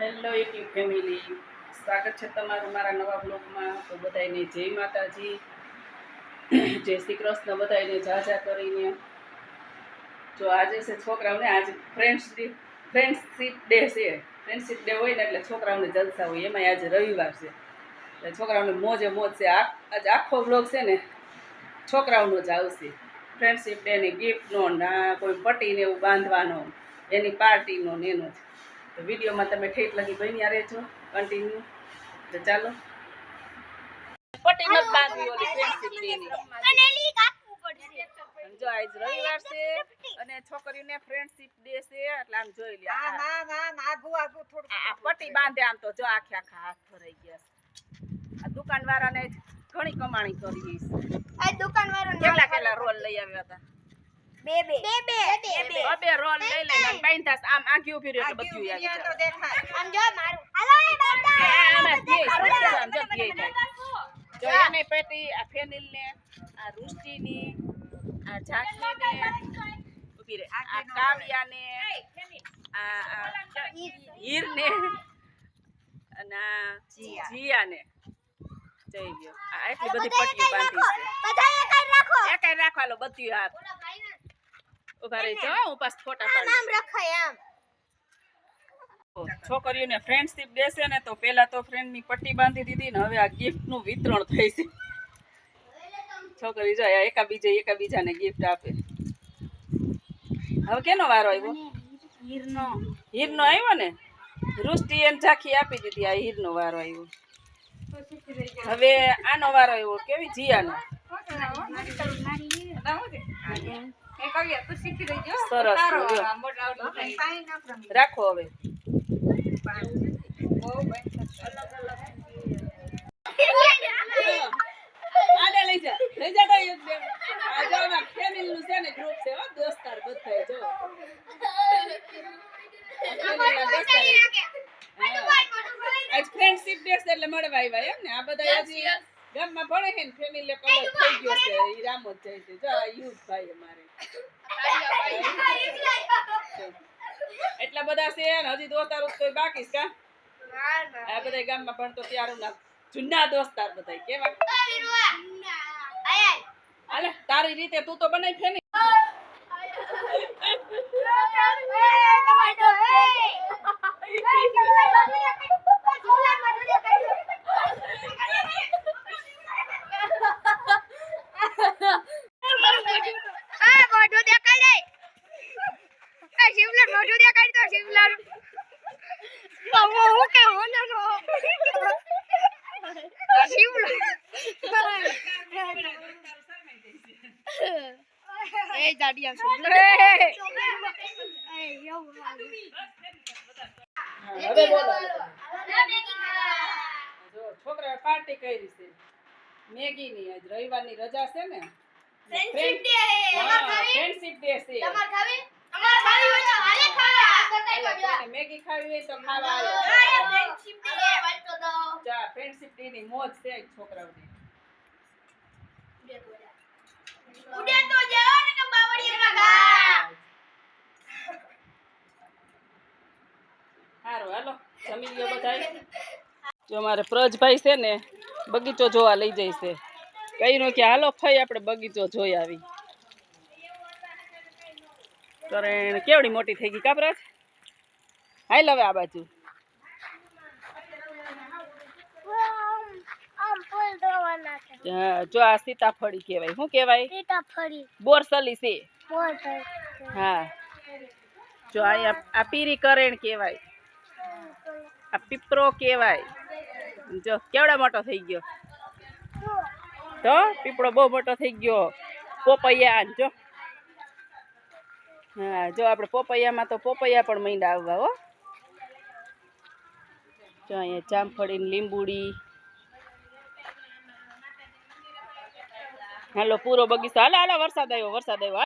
Hello YouTube family સ્વાગત છે તમારું મારા નવા બ્લોગમાં તો બધાને જય માતાજી. જય શ્રી કૃષ્ણ. બધાને જાજા કરીને. જો આજે છે છોકરાઓને આજે ફ્રેન્ડશીપ ફ્રેન્ડશીપ ડે છે. ફ્રેન્ડશીપ ડે હોય ને એટલે છોકરાઓને જલસા હોય. એમાંય આજે રવિવાર છે. એટલે છોકરાઓને મોજે મોજ છે. આજે આખો બ્લોગ છે ને છોકરાઓનો જ આવશે. ફ્રેન્ડશીપ ડેની ગિફ્ટનો ના કોઈ પટીને એવું બાંધવાનો. એની પાર્ટીનો ને એનો જ. તો વિડીયોમાં તમે ઠેઠ લગી બન્યા રહેજો. કન્ટિન્યુ તો ચાલો. પટી નથી બાંધવી ઓલી ફ્રેન્ડશીપ ડેની અને જો આજ રવિવાર છે અને છોકરીઓને ફ્રેન્ડશીપ ડે છે એટલે આમ જોઈ લે આ આ. ના ના ના આગુ આગુ થોડું આ પટ્ટી બાંધે આમ તો જો આખે આખા હાથ ભરાઈ ગયા છે. આ દુકાનવાળાને ઘણી કમાણી કરી છે. કેટલા કેટલા રોલ લઈ આવ્યા હતા? બે બે બે બે બે રોલ લઈ લઈને આમ છે. આમ આઘી ઊભી રહ્યો એટલે બધું આવી તો જાય દેખાય આમાં ધ્યેય છે, બધું આમ જો ધ્યેય થાય. જો એને પેટી આ ફેનિલ ને આ રુષ્ટિની આ ઝાંખીને ઊભી રહે આ કાવ્યાને આ હીર ને અને આ જીયાને જઈ ગયો આ એટલી બધી પટ્ટીઓ બાંધી છે એકાઈ રાખવા આલો બધું હાથ ઊભા રહી જો હું પાછ ફોટા પાડી છોકરીઓને ફ્રેન્ડશીપ દેશે ને તો પેલા તો ફ્રેન્ડની પટ્ટી બાંધી દીધી ને હવે આ ગિફ્ટનું વિતરણ થઈ છે. છોકરી જાય આ એકાબીજા એકાબીજાને ગિફ્ટ આપે. હવે કેનો વારો આવ્યો? હીરનો. આવ્યો ને? રુષ્ટિ એને ઝાંખી આપી દીધી આ હીરનો વારો આવ્યો. હવે આનો વારો આવ્યો કેવી જીયાનો? સરસ રાખો હવે. લઈ જા લઈ જા તો આ જો આમાં ફેમિલી નું છે ને ગ્રુપ છે હો દોસ્તાર બધા જો. આજ ફ્રેન્ડશિપ ડે છે એટલે મળવા આવ્યા એમ ને આ બધા હજી ગામમાં ભણે છે ને ફેમિલી કલર થઈ ગયો છે ઈ રામ જ જાય છે. જો આ યુથ ભાઈ અમારે. એટલા બધા છે ને હજી દોસ્તાર તો બાકી છે કા આ બધા ગામમાં ભણતો ત્યારું ના જૂના દોસ્તાર બધા કેવા? હાલે તારી રીતે તું તો બનાવી ફેની હા, હવે બોલો. જો છોકરા પાર્ટી કરી છે. મેગી ની આજ રવિવારની રજા છે ને. ફ્રેન્ડશિપ ડે છે. કોઈને મેગી ખાવી હોય તો ખાવા આવો. ફ્રેન્ડશિપ ડે ની મોજ છે સારું હાલો. જમી લ્યો બધાય. જો મારે પ્રજભાઈ છે ને બગીચો જોવા લઈ જાય છે. કઈ નો કે હાલો ફઈ આપણે બગીચો જોઈ આવી. કરણ કેવડી મોટી થઈ ગઈ કાપરાજ હાલ હવે આ બાજુ. જો આ સીતાફળી કહેવાય. શું કહેવાય? બોરસલી છે. હા. જો આ પીરી કરેણ કહેવાય. આ પીપરો કહેવાય. જો કેવડા મોટો થઈ ગયો. તો પીપળો બહુ મોટો થઈ ગયો. પોપૈયા જો. હા, જો આપણે પોપૈયામાં તો પોપૈયા પણ મીંડા આવવા, હો. જો અહીંયા જામફળી ને લીંબુડી. હાલો પૂરો બગીચો. હાલો હાલો વરસાદ આવ્યો વરસાદ આવ્યો.